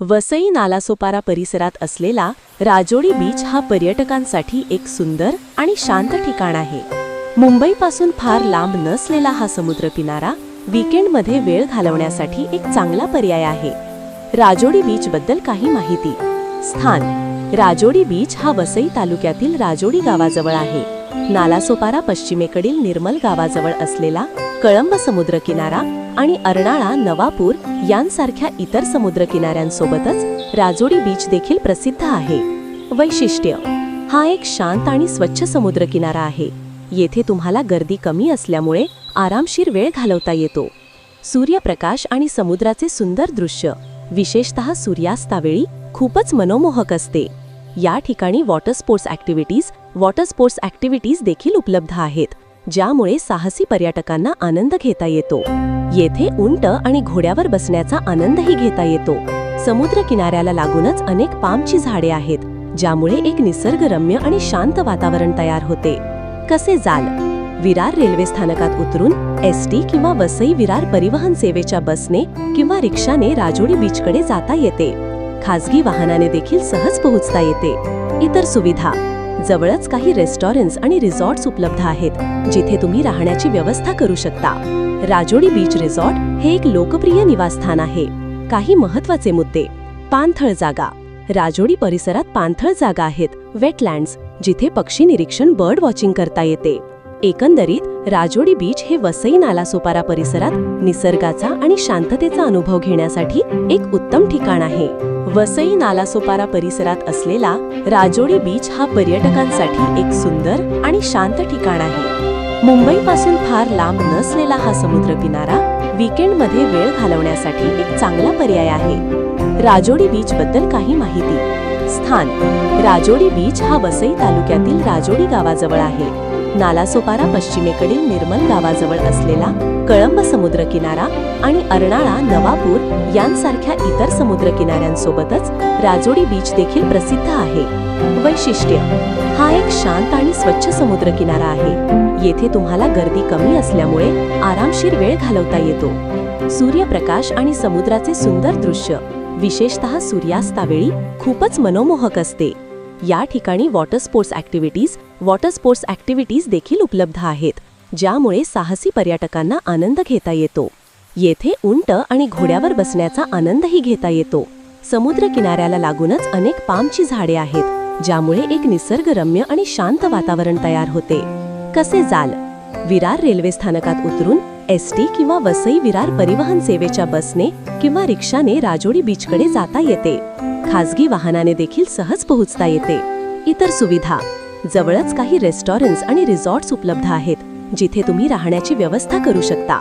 वसई नालासोपारा परिसरात असलेला राजोडी बीच हा पर्यटकांसाठी एक सुंदर आणि शांत ठिकाण आहे. मुंबईपासून फार लांब नसलेला हा समुद्र किनारा वीकेंडमध्ये वेळ घालवण्यासाठी एक चांगला पर्याय आहे. राजोडी बीच बद्दल काही माहिती. स्थान. राजोडी बीच हा वसई तालुक्यातील राजोडी गावाजवळ आहे. नालासोपारा पश्चिमेकडील निर्मल गावाजवळ असलेला कळंब समुद्र किनारा आणि अर्नाळा नवापूर यांसारख्या इतर समुद्र किनाऱ्यांसोबतच राजोडी बीच देखील प्रसिद्ध आहे. वैशिष्ट्य हा एक शांत आणि स्वच्छ समुद्र किनारा आहे. येथे तुम्हाला गर्दी कमी असल्यामुळे आरामशीर वेळ घालवता येतो. सूर्यप्रकाश आणि समुद्राचे सुंदर दृश्य विशेषतः सूर्यास्तावेळी खूपच मनोमोहक असते. या ठिकाणी water sports activities water sports activities देखील उपलब्ध आहेत. ज्यामुळे साहसी पर्यटकांना आनंद घेता येतो. येथे उंट आणि घोड्यावर बसण्याचा आनंदही घेता येतो. समुद्र किनाऱ्याला लागूनच अनेक पामची झाडे आहेत ज्यामुळे एक निसर्गरम्य आणि शांत वातावरण तयार होते. कसे जाल? विरार रेल्वे स्थानकात उतरून एस टी किंवा वसई विरार परिवहन सेवेच्या बसने किंवा रिक्षाने राजोडी बीचकडे जाता येते. खासगी वाहनाने देखील सहज पोहोचता येते. इतर सुविधा जवळच काही रेस्टॉरंट्स आणि रिसॉर्ट्स उपलब्ध आहेत जिथे तुम्ही राहण्याची व्यवस्था करू शकता. राजोडी बीच रिसॉर्ट हे एक लोकप्रिय निवासस्थान आहे. काही महत्त्वाचे मुद्दे. पाणथळ जागा. राजोडी परिसरात पाणथळ जागा आहेत वेटलँड्स जिथे पक्षी निरीक्षण बर्ड वॉचिंग करता येते. एकंदरीत राजोडी बीच हे वसई नालासोपारा परिसरात निसर्गाचा आणि शांततेचा अनुभव घेण्यासाठी एक उत्तम ठिकाण आहे. वसई नालासोपारा परिसरात असलेला राजोडी बीच हा पर्यटकांसाठी एक सुंदर आणि शांत ठिकाण आहे. मुंबईपासून फार लांब नसलेला हा समुद्र किनारा वीकेंडमध्ये वेळ घालवण्यासाठी एक चांगला पर्याय आहे. राजोडी बीच बद्दल काही माहिती. स्थान. राजोडी बीच हा वसई तालुक्यातील राजोडी गावाजवळ आहे. नालासोपारा पश्चिमेकडील निर्मल गावाजवळ असलेला कळंब समुद्र किनारा आणि अर्नाळा नवापूर यांसारख्या इतर समुद्र किनाऱ्यांसोबतच राजोडी बीच देखील प्रसिद्ध आहे. वैशिष्ट्य हा एक शांत आणि स्वच्छ समुद्र किनारा आहे. येथे तुम्हाला गर्दी कमी असल्यामुळे आरामशीर वेळ घालवता येतो. सूर्यप्रकाश आणि समुद्राचे सुंदर दृश्य विशेषतः सूर्यास्तावेळी खूपच मनोमोहक असते. या ठिकाणी water sports activities water sports activities देखील उपलब्ध आहेत ज्यामुळे साहसी पर्यटकांना आनंद घेता येतो. येथे उंट आणि घोड्यावर बसण्याचा आनंदही घेता येतो. समुद्र किनाऱ्याला लागूनच अनेक पामची झाडे आहेत ज्यामुळे एक निसर्गरम्य आणि शांत वातावरण तयार होते. कसे जाल? विरार रेल्वे स्थानकात उतरून एस टी किंवा वसई विरार परिवहन सेवेच्या बसने किंवा रिक्षाने राजोडी बीचकडे जाता येते. खासगी वाहनाने देखील सहज पोहोचता येते. इतर सुविधा जवळच काही रेस्टॉरंट्स आणि रिसॉर्ट्स उपलब्ध आहेत जिथे तुम्ही राहण्याची व्यवस्था करू शकता.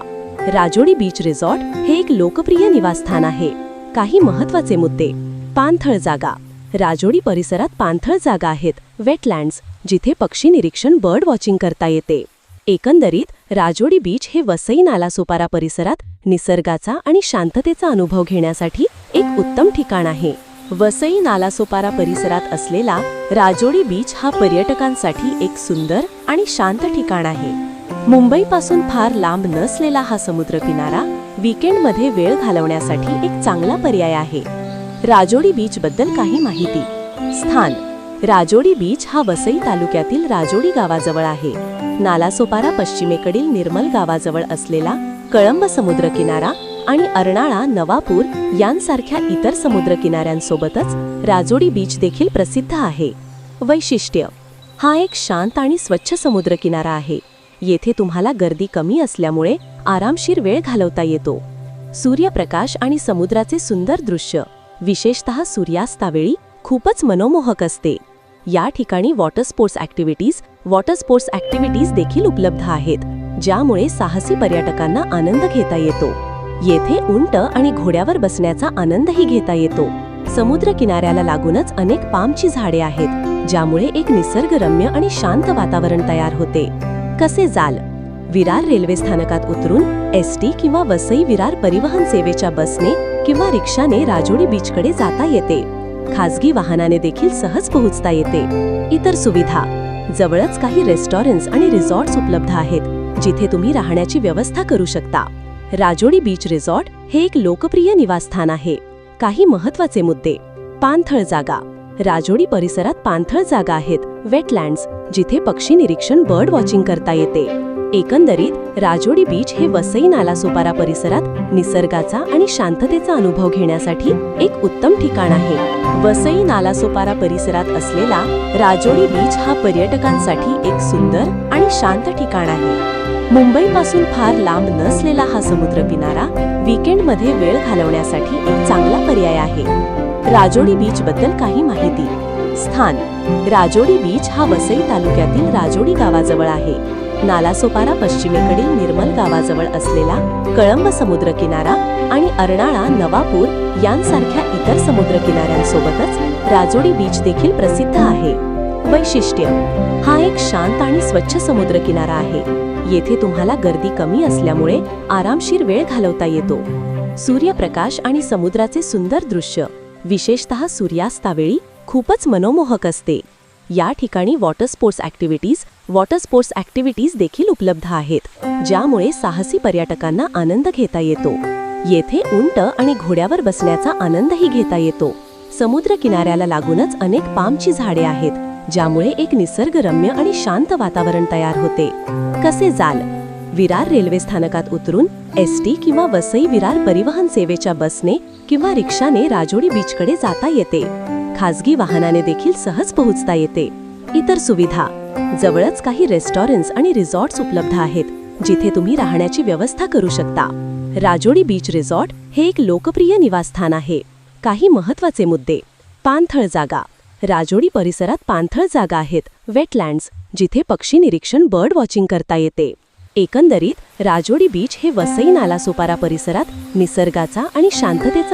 राजोडी बीच रिसॉर्ट हे एक लोकप्रिय निवासस्थान आहे. काही महत्त्वाचे मुद्दे. पाणथळ जागा. राजोडी परिसरात पाणथळ जागा आहेत वेटलँड्स जिथे पक्षी निरीक्षण बर्ड वॉचिंग करता येते. एकंदरीत राजोडी बीच हे वसई नालासोपारा परिसरात निसर्गाचा आणि शांततेचा अनुभव घेण्यासाठी एक उत्तम ठिकाण आहे. वसई नालासोपारा परिसरात असलेला राजोडी बीच हा पर्यटकांसाठी एक सुंदर आणि शांत ठिकाण आहे. मुंबईपासून फार लांब नसलेला हा समुद्र किनारा वीकेंडमध्ये वेळ घालवण्यासाठी एक चांगला पर्याय आहे. राजोडी बीच बद्दल काही माहिती. स्थान. राजोडी बीच हा वसई तालुक्यातील राजोडी गावाजवळ आहे. नालासोपारा पश्चिमेकडील निर्मल गावाजवळ असलेला कळंब समुद्र किनारा आणि अर्नाळा नवापूर यांसारख्या इतर समुद्रकिनाऱ्यांसोबतच राजोडी बीच देखील प्रसिद्ध आहे. वैशिष्ट्य हा एक शांत आणि स्वच्छ समुद्रकिनारा आहे. येथे तुम्हाला गर्दी कमी असल्यामुळे आरामशीर वेळ घालवता येतो. सूर्यप्रकाश आणि समुद्राचे सुंदर दृश्य विशेषतः सूर्यास्तावेळी खूपच मनोमोहक असते. या ठिकाणी water sports activities water sports activities देखील उपलब्ध आहेत ज्यामुळे साहसी पर्यटकांना आनंद घेता येतो. येथे उंट आणि घोड्यावर बसण्याचा आनंदही घेता येतो. समुद्र किनाऱ्याला लागूनच अनेक पामची झाडे आहेत ज्यामुळे एक निसर्गरम्य आणि शांत वातावरण तयार होते. कसे जाल? विरार रेल्वे स्थानकात उतरून एस टी किंवा वसई विरार परिवहन सेवेच्या बसने किंवा रिक्षाने राजोडी बीचकडे जाता येते. खासगी वाहनाने देखील सहज पोहोचता येते. इतर सुविधा. जवळच काही रेस्टॉरंट्स आणि रिसॉर्ट्स उपलब्ध आहेत जिथे तुम्ही राहण्याची व्यवस्था करू शकता. राजोडी बीच रिसॉर्ट हे एक लोकप्रिय निवासस्थान आहे. काही महत्त्वाचे मुद्दे. पाणथळ जागा. राजोडी परिसरात पाणथळ जागा आहेत वेटलँड्स जिथे पक्षी निरीक्षण बर्ड वॉचिंग करता येते. एकंदरीत राजोडी बीच हे वसई नालासोपारा परिसरात निसर्गाचा आणि शांततेचा अनुभव घेण्यासाठी एक उत्तम ठिकाण आहे. वसई नालासोपारा परिसरात असलेला राजोडी बीच हा पर्यटकांसाठी एक सुंदर आणि शांत ठिकाण आहे. मुंबईपासून फार लांब नसलेला हा समुद्र किनारा वीकेंडमध्ये वेळ घालवण्यासाठी एक चांगला पर्याय आहे. राजोडी बीच बद्दल काही माहिती. स्थान. राजोडी बीच हा वसई तालुक्यातील राजोडी गावाजवळ आहे. नालासोपारा पश्चिमेकडील निर्मल गावाजवळ असलेला कळंब समुद्र किनारा आणि अर्नाळा नवापूर यांसारख्या इतर समुद्र किनाऱ्यांसोबतच राजोडी बीच देखील प्रसिद्ध आहे. वैशिष्ट्य. हा एक शांत आणि स्वच्छ समुद्र किनारा आहे. येथे तुम्हाला गर्दी कमी असल्यामुळे आरामशीर वेळ घालवता येतो. सूर्यप्रकाश आणि समुद्राचे सुंदर दृश्य. विशेषतः सूर्यास्तावेळी खूपच मनोमोहक असते. या ठिकाणी water sports activities water sports activities देखील उपलब्ध आहेत ज्यामुळे साहसी पर्यटकांना आनंद घेता येतो. येथे उंट आणि घोड्यावर बसण्याचा आनंदही घेता येतो. समुद्र किनाऱ्याला लागूनच अनेक पामची झाडे आहेत ज्यामुळे एक निसर्गरम्य आणि शांत वातावरण तयार होते. कसे जाल? विरार रेल्वे स्थानकात उतरून एस टी किंवा वसई विरार परिवहन सेवेच्या बसने किंवा रिक्षाने राजोडी बीचकडे जाता येते. खासगी वाहनाने देखील सहज पोहोचता येते. इतर सुविधा. जवळच काही रेस्टॉरंट्स आणि रिसॉर्ट्स उपलब्ध आहेत जिथे तुम्ही राहण्याची व्यवस्था करू शकता. राजोडी बीच रिसॉर्ट हे एक लोकप्रिय निवासस्थान आहे. काही महत्त्वाचे मुद्दे. पाणथळ जागा. राजोडी परिसरात पाणथळ जागा आहेत वेटलँड्स जिथे पक्षी निरीक्षण बर्ड वॉचिंग करता येते. एकंदरीत राजोडी बीच हे वसई नालासोपारा परिसरात निसर्गाचा आणि शांततेचा